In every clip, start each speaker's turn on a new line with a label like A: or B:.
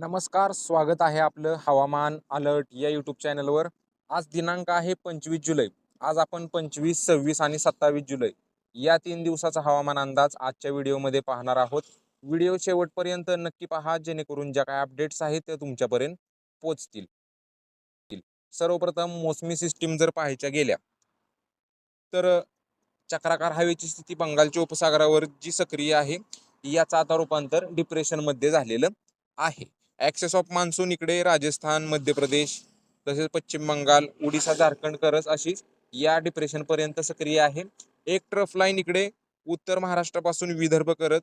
A: नमस्कार स्वागत आहे आपलं हवामान अलर्ट या यूट्यूब चॅनलवर. आज दिनांक आहे पंचवीस जुलै. आज आपण पंचवीस सव्वीस आणि सत्तावीस जुलै या तीन दिवसाचा हवामान अंदाज आजच्या व्हिडिओमध्ये पाहणार आहोत. व्हिडिओ शेवटपर्यंत नक्की पहा जेणेकरून ज्या काय अपडेट्स आहेत त्या तुमच्यापर्यंत पोचतील सर्वप्रथम मोसमी सिस्टीम जर पाहायच्या गेल्या तर चक्राकार हवेची स्थिती बंगालच्या उपसागरावर जी सक्रिय आहे याचं आता रूपांतर डिप्रेशनमध्ये झालेलं आहे. ॲक्सेस ऑफ मान्सून इकडे राजस्थान मध्य प्रदेश तसेच पश्चिम बंगाल ओडिसा झारखंड करस अशीच या डिप्रेशनपर्यंत सक्रिय आहे. एक ट्रफ लाईन इकडे उत्तर महाराष्ट्रापासून विदर्भ करत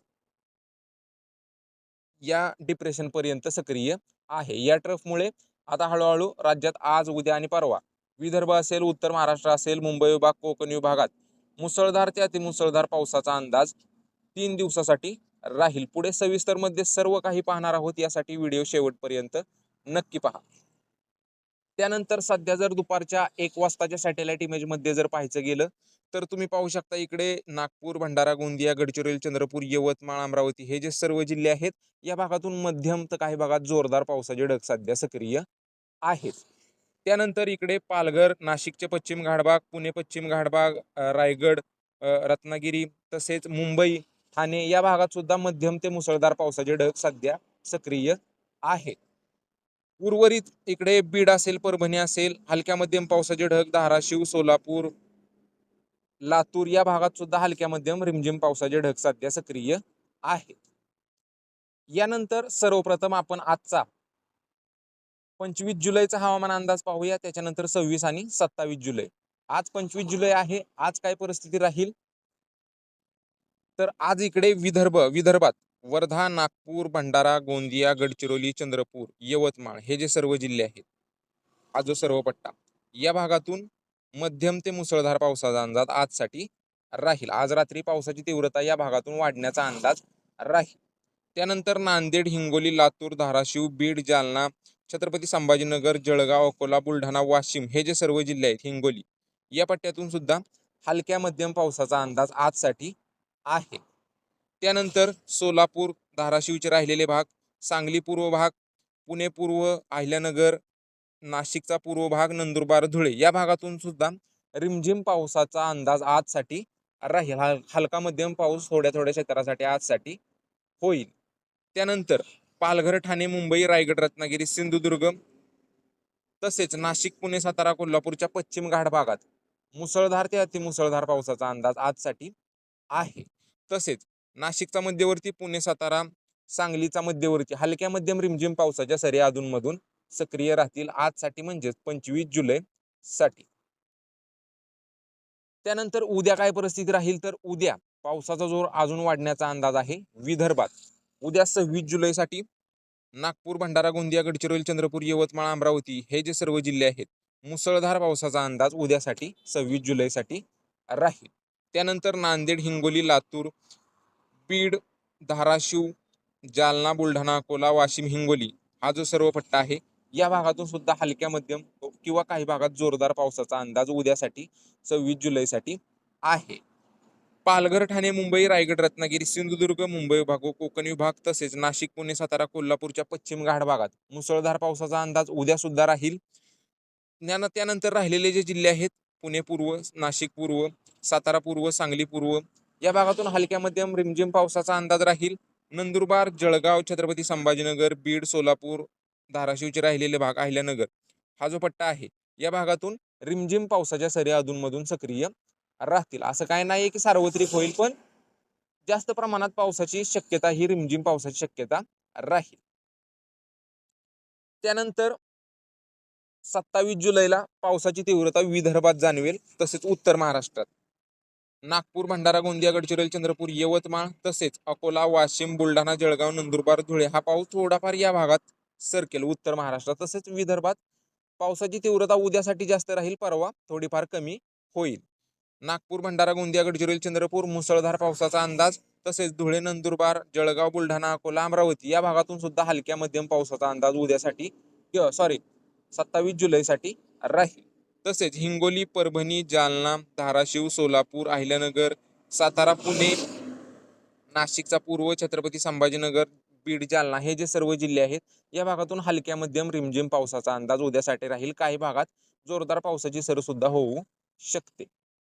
A: या डिप्रेशनपर्यंत सक्रिय आहे. या ट्रफमुळे आता हळूहळू राज्यात आज उद्या आणि परवा विदर्भ असेल उत्तर महाराष्ट्र असेल मुंबई विभाग कोकण विभागात मुसळधार ते अतिमुसळधार पावसाचा अंदाज तीन दिवसासाठी राहील. पुढे सविस्तरमध्ये सर्व काही पाहणार आहोत यासाठी व्हिडिओ शेवटपर्यंत नक्की पहा. त्यानंतर सध्या जर दुपारच्या एक वाजताच्या सॅटेलाइट इमेजमध्ये जर पाहायचं गेलं तर तुम्ही पाहू शकता इकडे नागपूर भंडारा गोंदिया गडचिरोली चंद्रपूर यवतमाळ अमरावती हे जे सर्व जिल्हे आहेत या भागातून मध्यम तर काही भागात जोरदार पावसाचे ढग सध्या सक्रिय आहेत. त्यानंतर इकडे पालघर नाशिकचे पश्चिम घाटभाग पुणे पश्चिम घाटभाग रायगड रत्नागिरी तसेच मुंबई ठाणे या भागात सुद्धा मध्यम ते मुसळधार पावसाचे ढग सध्या सक्रिय आहेत. उर्वरित इकडे बीड असेल परभणी असेल हलक्या मध्यम पावसाचे ढग धाराशिव सोलापूर लातूर या भागात सुद्धा हलक्या मध्यम रिमझिम पावसाचे ढग सध्या सक्रिय आहेत. यानंतर सर्वप्रथम आपण आजचा पंचवीस जुलैचा हवामान अंदाज पाहूया. त्याच्यानंतर सव्वीस आणि सत्तावीस जुलै. आज पंचवीस जुलै आहे. आज काय परिस्थिती राहील? तर आज इकडे विदर्भ विदर्भात वर्धा नागपूर भंडारा गोंदिया गडचिरोली चंद्रपूर यवतमाळ हे जे सर्व जिल्हे आहेत हा जो सर्व पट्टा या भागातून मध्यम ते मुसळधार पावसाचा अंदाज आजसाठी राहील. आज रात्री पावसाची तीव्रता या भागातून वाढण्याचा अंदाज राहील. त्यानंतर नांदेड हिंगोली लातूर धाराशिव बीड जालना छत्रपती संभाजीनगर जळगाव अकोला बुलढाणा वाशिम हे जे सर्व जिल्हे आहेत हिंगोली या पट्ट्यातून सुद्धा हलक्या मध्यम पावसाचा अंदाज आजसाठी आहे. त्यानंतर सोलापूर धाराशिवचे राहिलेले भाग सांगली पूर्व भाग पुणे पूर्व अहिल्यानगर नाशिकचा पूर्व भाग नंदुरबार धुळे या भागातून सुद्धा रिमझिम पावसाचा अंदाज आजसाठी राहील. हा हलका मध्यम पाऊस थोड्या थोड्या क्षेत्रासाठी आजसाठी होईल. त्यानंतर पालघर ठाणे मुंबई रायगड रत्नागिरी सिंधुदुर्ग तसेच नाशिक पुणे सातारा कोल्हापूरच्या पश्चिम घाट भागात मुसळधार ते अतिमुसळधार पावसाचा अंदाज आजसाठी आहे. तसेच नाशिकचा मध्यवर्ती पुणे सातारा सांगलीचा मध्यवर्ती हलक्या मध्यम रिमझिम पावसाच्या सरी अधूनमधून सक्रिय राहतील आजसाठी म्हणजेच पंचवीस जुलै साठी. त्यानंतर उद्या काय परिस्थिती राहील? तर उद्या पावसाचा जोर अजून वाढण्याचा अंदाज आहे विदर्भात. उद्या सव्वीस जुलैसाठी नागपूर भंडारा गोंदिया गडचिरोली चंद्रपूर यवतमाळ अमरावती हे जे सर्व जिल्हे आहेत मुसळधार पावसाचा अंदाज उद्यासाठी सव्वीस जुलैसाठी राहील. त्यानंतर नांदेड हिंगोली लातूर बीड धाराशिव जालना बुलढाणा अकोला वाशिम हिंगोली हा जो सर्व पट्टा आहे या भागातून सुद्धा हलक्या मध्यम किंवा काही भागात जोरदार पावसाचा अंदाज उद्यासाठी सव्वीस जुलैसाठी आहे. पालघर ठाणे मुंबई रायगड रत्नागिरी सिंधुदुर्ग मुंबई विभाग व कोकण विभाग तसेच नाशिक पुणे सातारा कोल्हापूरच्या पश्चिम घाट भागात मुसळधार पावसाचा अंदाज उद्या सुद्धा राहील. ज्ञान त्यानंतर राहिलेले जे जिल्हे आहेत पुणे पूर्व नाशिक पूर्व सातारा पूर्व सांगली पूर्व. या भागातून हलक्या मध्यम रिमझिम पावसाचा अंदाज राहील. नंदुरबार जळगाव छत्रपती संभाजीनगर बीड सोलापूर धाराशिवचे राहिलेले भाग अहिल्यानगर. हा जो पट्टा आहे या भागातून रिमझिम पावसाच्या सरी अधूनमधून सक्रिय राहतील. असं काय नाही की सार्वत्रिक होईल पण जास्त प्रमाणात पावसाची शक्यता ही रिमझिम पावसाची शक्यता राहील. त्यानंतर सत्तावीस जुलैला पावसाची तीव्रता विदर्भात जाणवेल तसेच उत्तर महाराष्ट्रात. नागपूर भंडारा गोंदिया गडचिरोली चंद्रपूर यवतमाळ तसेच अकोला वाशिम बुलढाणा जळगाव नंदुरबार धुळे हा पाऊस थोडाफार या भागात सरकेल. उत्तर महाराष्ट्रात तसेच विदर्भात पावसाची तीव्रता उद्यासाठी जास्त राहील परवा थोडीफार कमी होईल. नागपूर भंडारा गोंदिया गडचिरोली चंद्रपूर मुसळधार पावसाचा अंदाज तसेच धुळे नंदुरबार जळगाव बुलढाणा अकोला अमरावती या भागातून सुद्धा हलक्या मध्यम पावसाचा अंदाज उद्यासाठी सॉरी सत्तावीस जुलैसाठी राहील. तसेच हिंगोली परभणी जालना धाराशिव सोलापूर अहिल्यानगर सातारा पुणे नाशिकचा पूर्व छत्रपती संभाजीनगर बीड जालना हे जे सर्व जिल्हे आहेत या भागातून हलक्या मध्यम रिमझिम पावसाचा अंदाज उद्यासाठी राहील. काही भागात जोरदार पावसाची सरसुद्धा होऊ शकते.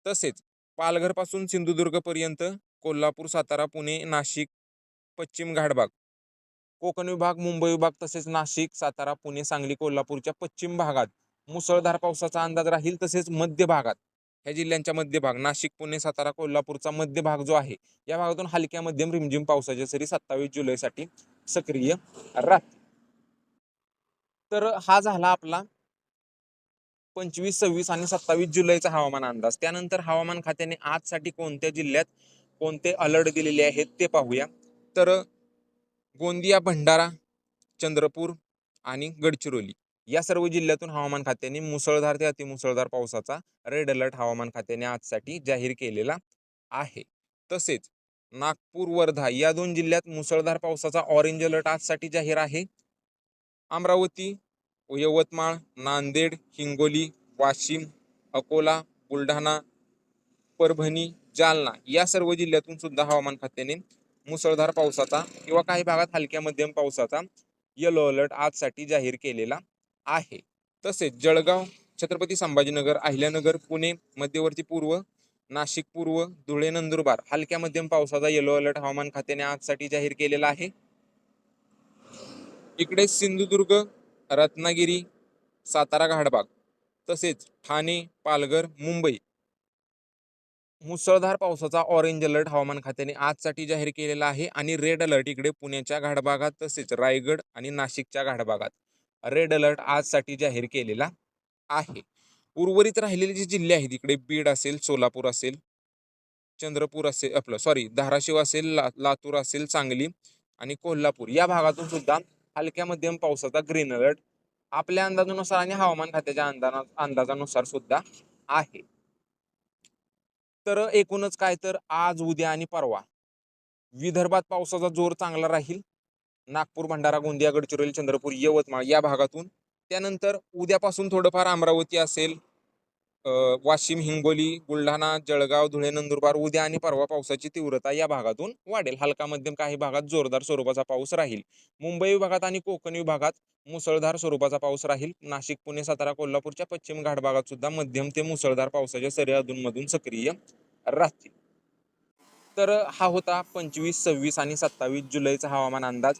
A: तसेच पालघरपासून सिंधुदुर्गपर्यंत कोल्हापूर सातारा पुणे नाशिक पश्चिम घाटभाग कोकण विभाग मुंबई विभाग तसेच नाशिक सातारा पुणे सांगली कोल्हापूरच्या पश्चिम भागात मुसळधार पावसाचा अंदाज राहील तसेच मध्य भागात. ह्या जिल्ह्यांच्या मध्य भाग नाशिक पुणे सातारा कोल्हापूरचा मध्य भाग जो आहे या भागातून हलक्या मध्यम रिमझिम पावसाच्या सरी सत्तावीस जुलैसाठी सक्रिय राहतील. तर हा झाला आपला पंचवीस सव्वीस आणि सत्तावीस जुलैचा हवामान अंदाज. त्यानंतर हवामान खात्याने आजसाठी कोणत्या जिल्ह्यात कोणते अलर्ट दिलेले आहेत ते पाहूया. तर गोंदिया भंडारा चंद्रपूर आणि गडचिरोली. या सर्व जिल्ह्यातून हवामान खात्याने मुसळधार ते अतिमुसळधार पावसाचा रेड अलर्ट हवामान खात्याने आजसाठी जाहीर केलेला आहे. तसेच नागपूर वर्धा या दोन जिल्ह्यात मुसळधार पावसाचा ऑरेंज अलर्ट आजसाठी जाहीर आहे. अमरावती यवतमाळ नांदेड हिंगोली वाशिम अकोला बुलढाणा परभणी जालना या सर्व जिल्ह्यातून सुद्धा हवामान खात्याने मुसळधार पावसाचा किंवा काही भागात हलक्या मध्यम पावसाचा येलो अलर्ट आजसाठी जाहीर केलेला आहे. तसेच जळगाव छत्रपती संभाजीनगर अहिल्यानगर पुणे मध्यवर्ती पूर्व नाशिक पूर्व धुळे नंदुरबार हलक्या मध्यम पावसाचा येलो अलर्ट हवामान खात्याने आजसाठी जाहीर केलेला आहे. इकडे सिंधुदुर्ग रत्नागिरी सातारा घाटबाग तसेच ठाणे पालघर मुंबई मुसळधार पावसाचा ऑरेंज अलर्ट हवामान खात्याने आजसाठी जाहीर केलेला आहे. आणि रेड अलर्ट इकडे पुण्याच्या घाटभागात तसेच रायगड आणि नाशिकच्या घाटभागात रेड अलर्ट आजसाठी जाहीर केलेला आहे. उर्वरित राहिलेले जे जिल्हे आहेत इकडे बीड असेल सोलापूर असेल चंद्रपूर असेल आपलं सॉरी धाराशिव असेल ला लातूर असेल सांगली आणि कोल्हापूर. या भागातून सुद्धा हलक्या मध्यम पावसाचा ग्रीन अलर्ट आपल्या अंदाजानुसार आणि हवामान खात्याच्या अंदाजा अंदाजानुसार सुद्धा आहे. तर एकूणच काय तर आज उद्या आणि परवा विदर्भात पावसाचा जोर चांगला राहील. नागपूर भंडारा गोंदिया गडचिरोली चंद्रपूर यवतमाळ या भागातून त्यानंतर उद्यापासून थोडंफार अमरावती असेल वाशिम हिंगोली बुलढाणा जळगाव धुळे नंदुरबार उद्या आणि परवा पावसाची तीव्रता या भागातून वाढेल. हलका मध्यम काही भागात जोरदार स्वरूपाचा पाऊस राहील. मुंबई विभागात आणि कोकण विभागात मुसळधार स्वरूपाचा पाऊस राहील. नाशिक पुणे सातारा कोल्हापूरच्या पश्चिम घाट भागात सुद्धा मध्यम ते मुसळधार पावसाच्या सरी अधूनमधून सक्रिय राहतील. तर हा होता पंचवीस सव्वीस आणि सत्तावीस जुलैचा हवामान अंदाज.